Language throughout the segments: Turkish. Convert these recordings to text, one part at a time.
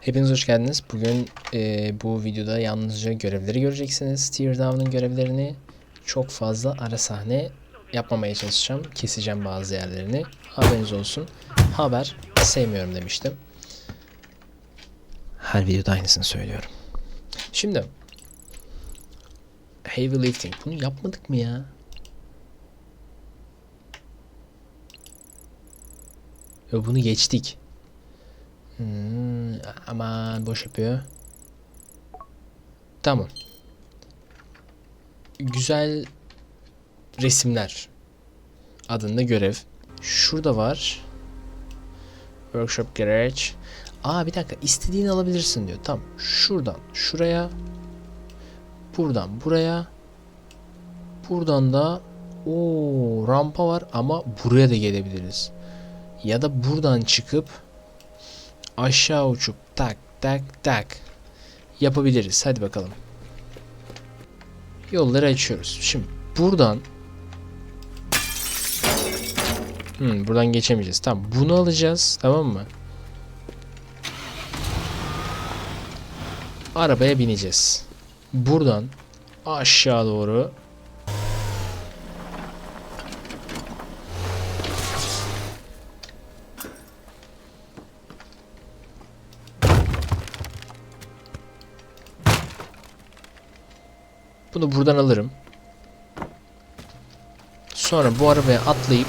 Hepiniz hoş geldiniz. Bugün e, bu videoda yalnızca görevleri göreceksiniz. Teardown'un görevlerini çok fazla ara sahne yapmamaya çalışacağım. Keseceğim bazı yerlerini. Haberiniz olsun. Haber sevmiyorum demiştim. Her videoda aynısını söylüyorum. Şimdi Heavy lifting. Bunu yapmadık mı ya? Yo, bunu geçtik. Hmm, aman boş yapıyor. Tamam. Güzel resimler adında görev. Şurada var. Workshop Garage. Aa bir dakika istediğini alabilirsin diyor. Tamam. Şuradan şuraya. Buradan buraya. Buradan da o rampa var ama buraya da gelebiliriz. Ya da buradan çıkıp aşağı uçup tak tak tak yapabiliriz. Hadi bakalım. Yolları açıyoruz. Şimdi buradan Hmm, buradan geçemeyeceğiz. Tamam. Bunu alacağız. Tamam mı? Arabaya bineceğiz. Buradan aşağı doğru Bunu buradan alırım. Sonra bu arabaya atlayıp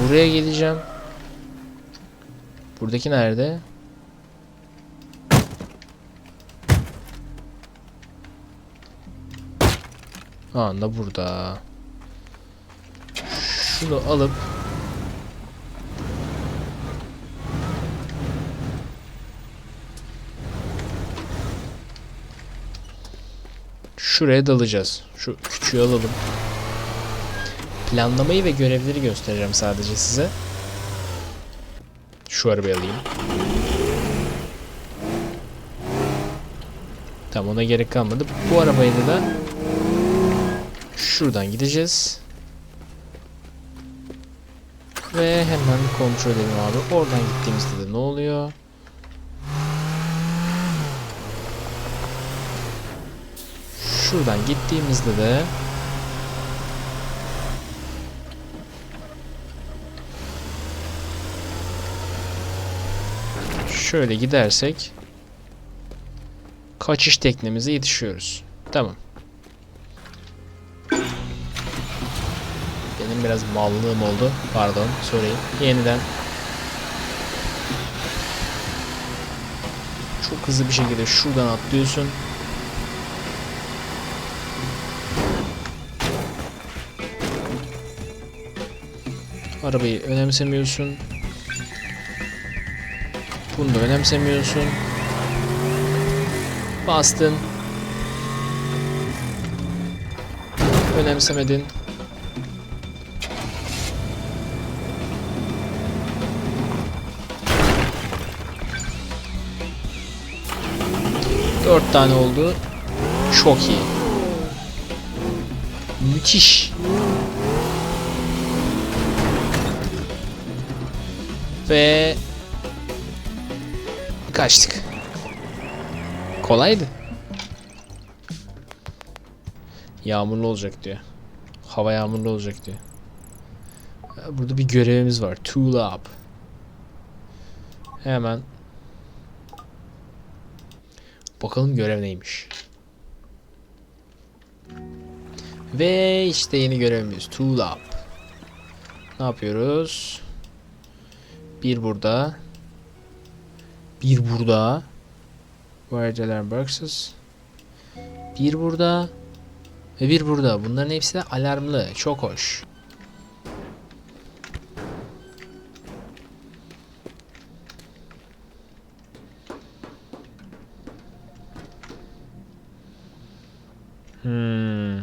buraya geleceğim. Buradaki nerede? Anda burada. Şunu alıp Şuraya dalacağız. Şu küçüğü alalım. Planlamayı ve görevleri göstereceğim sadece size. Şu arabayı alayım. Tamam ona gerek kalmadı. Bu arabayla da şuradan gideceğiz. Ve hemen kontrol edelim abi. Oradan gittiğimizde de ne oluyor? Şuradan gittiğimizde de şöyle gidersek kaçış teknemize yetişiyoruz. Tamam. Benim biraz mallığım oldu. Pardon. Sorry. Yeniden. Çok hızlı bir şekilde şuradan atlıyorsun. Arabayı önemsemiyorsun. Bunu da önemsemiyorsun. Bastın. Önemsemedin. Dört tane oldu. Çok iyi. Müthiş. Ve kaçtık. Kolaydı. Yağmurlu olacak diyor. Hava yağmurlu olacak diyor. Burada bir görevimiz var. Tool up. Hemen bakalım görev neymiş. Ve işte yeni görevimiz Tool up. Ne yapıyoruz? Bir burada. Bir burada. Alarm boxes. Bir burada. Ve bir burada. Bunların hepsi de alarmlı. Çok hoş. Hmm.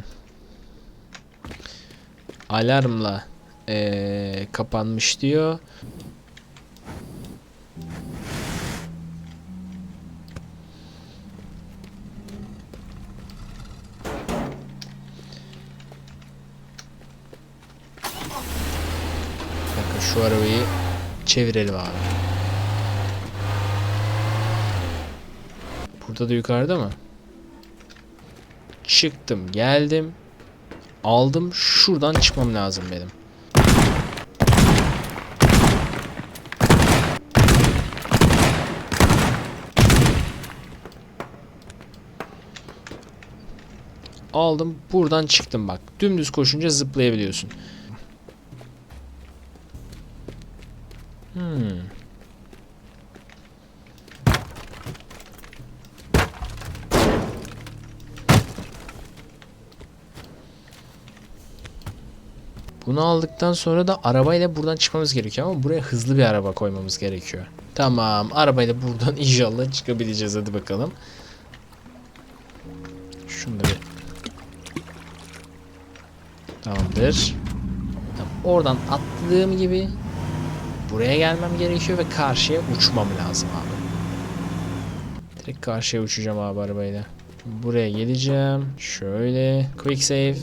Alarmla eee, kapanmış diyor. Çevirelim abi. Burada da yukarıda mı? Çıktım, geldim. Aldım. Şuradan çıkmam lazım benim. Aldım. Buradan çıktım bak. Dümdüz koşunca zıplayabiliyorsun. Hmm. Bunu aldıktan sonra da arabayla buradan çıkmamız gerekiyor ama buraya hızlı bir araba koymamız gerekiyor. Tamam, arabayla buradan inşallah çıkabileceğiz hadi bakalım. Şunu da bir Tamamdır. Tamam, oradan atladığım gibi buraya gelmem gerekiyor ve karşıya uçmam lazım abi. Direkt karşıya uçacağım abi arabayla. Buraya geleceğim. Şöyle. Quick save.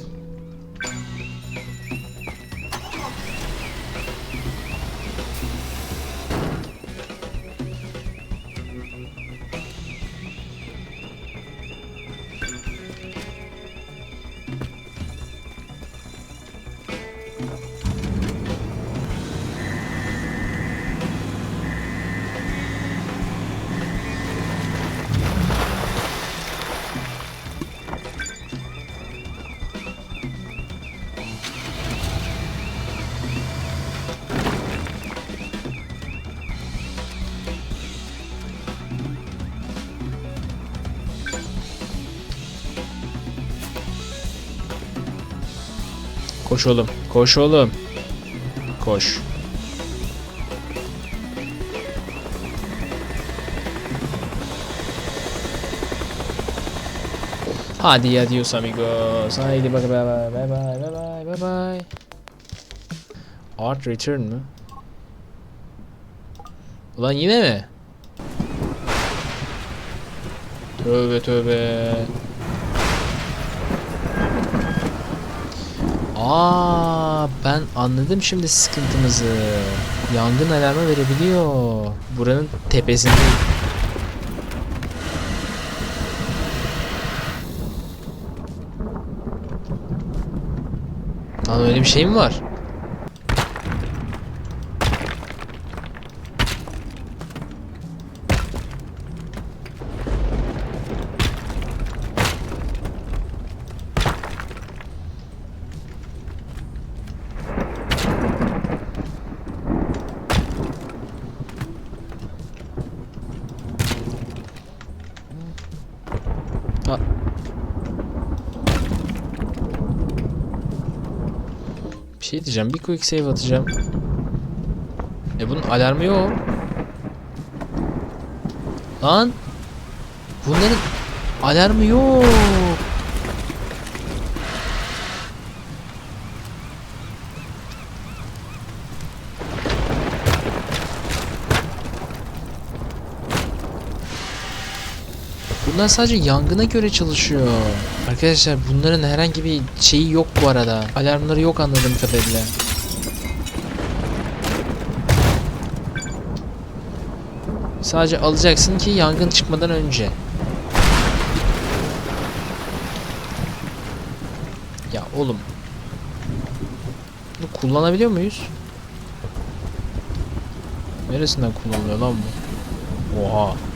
Koş oğlum. Koş oğlum. Koş. Hadi adios amigos. Haydi bye bye bye bye bye bye bye bye. Art return mü? Ulan yine mi? Tövbe tövbe. Aa, ben anladım şimdi sıkıntımızı. Yangın alarmı verebiliyor. Buranın tepesinde. Lan öyle bir şey mi var? Şey diyeceğim. Bir quick save atacağım. E bunun alarmı yok. Lan. Bunların alarmı yok. Bunlar sadece yangına göre çalışıyor. Arkadaşlar bunların herhangi bir şeyi yok bu arada. Alarmları yok anladığım kadarıyla. Sadece alacaksın ki yangın çıkmadan önce. Ya oğlum. Bunu kullanabiliyor muyuz? Neresinden kullanılıyor lan bu? Oha.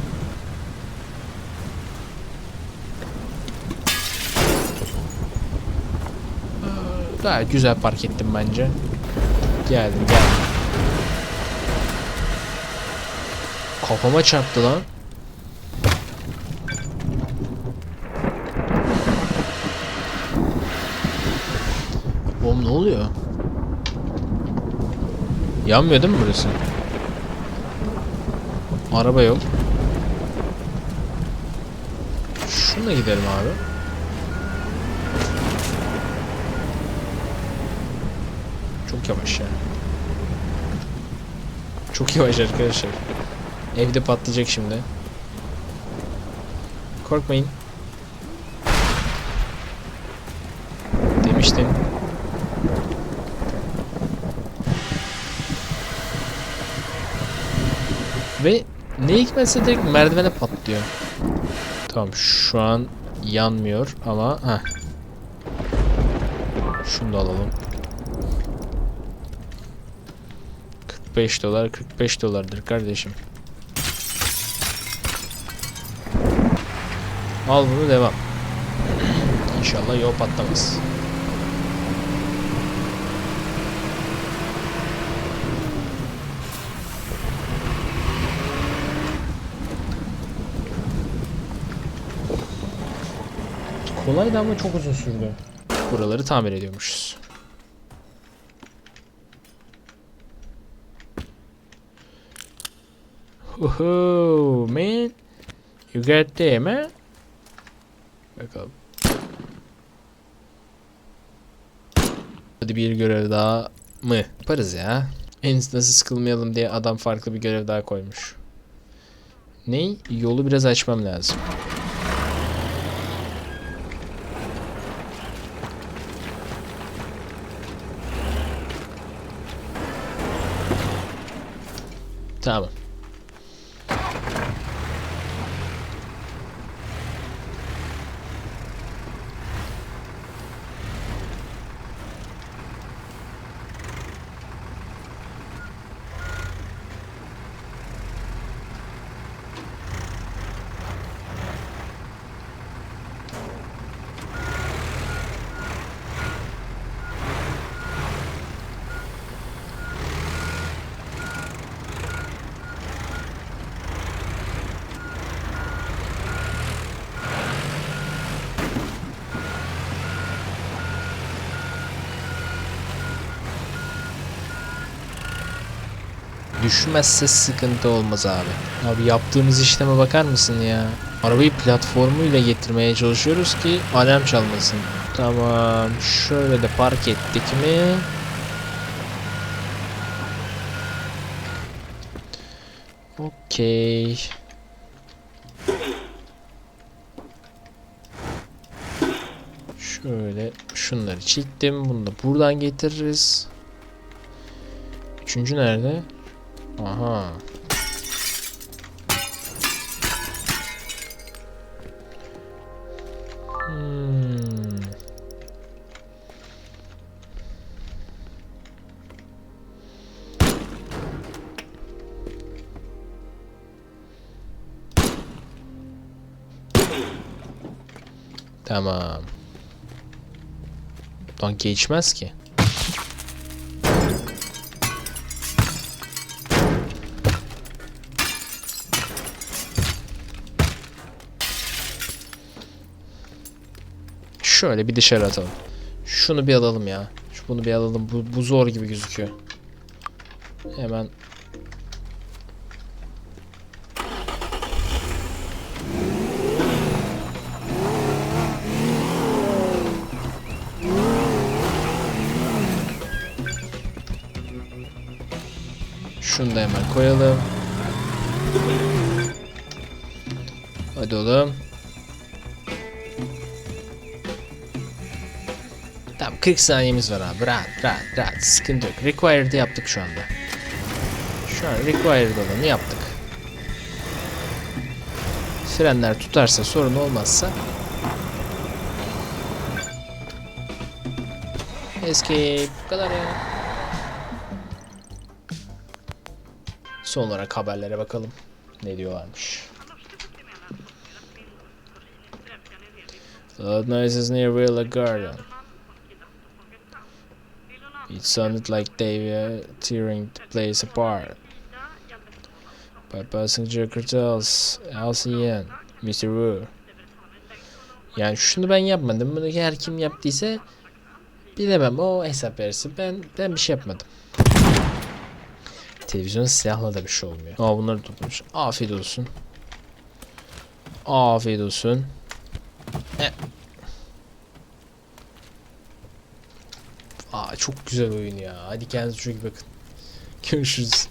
Gayet güzel park ettim bence. Geldim geldim. Kafama çarptı lan. Oğlum ne oluyor? Yanmıyor değil mi burası? Araba yok. Şuna gidelim abi. Çok yavaş ya. Çok yavaş arkadaşlar. Evde patlayacak şimdi. Korkmayın. Demiştim. Ve ne hikmetse direkt merdivene patlıyor. Tamam şu an yanmıyor ama ha. Şunu da alalım. 45 dolar 45 dolardır kardeşim. Al bunu devam. İnşallah yol patlamaz. Kolaydı ama çok uzun sürdü. Buraları tamir ediyormuşuz. Woohoo, man. You got there, man. Bakalım. Hadi bir görev daha mı? Yaparız ya. En nasıl sıkılmayalım diye adam farklı bir görev daha koymuş. Ney? Yolu biraz açmam lazım. Tamam. Düşmezse sıkıntı olmaz abi. Abi yaptığımız işleme bakar mısın ya? Arabayı platformuyla getirmeye çalışıyoruz ki alarm çalmasın. Tamam. Şöyle de park ettik mi? Okey. Şöyle şunları çektim. Bunu da buradan getiririz. Üçüncü nerede? Aha. Hmm. Tamam. Lan geçmez ki. Şöyle bir dışarı atalım. Şunu bir alalım ya. Şu bunu bir alalım. Bu, bu zor gibi gözüküyor. Hemen Şunu da hemen koyalım. Hadi oğlum. 40 saniyemiz var abi. Rahat rahat rahat. Sıkıntı yok. Required'ı yaptık şu anda. Şu an required olanı yaptık. Frenler tutarsa sorun olmazsa Escape. Bu kadar ya. Son olarak haberlere bakalım. Ne diyorlarmış. Loud noises near Villa Garden. It sounded like they were tearing the place apart. By passenger cartels, LCN, Mr. Wu. Yani şunu ben yapmadım. Bunu her kim yaptıysa bilemem. O hesap verisi. Ben ben bir şey yapmadım. Televizyon silahla da bir şey olmuyor. Aa bunları tutmuş. Afiyet olsun. Afiyet olsun. E. Aa çok güzel oyun ya. Hadi kendinize çok iyi bakın. Görüşürüz.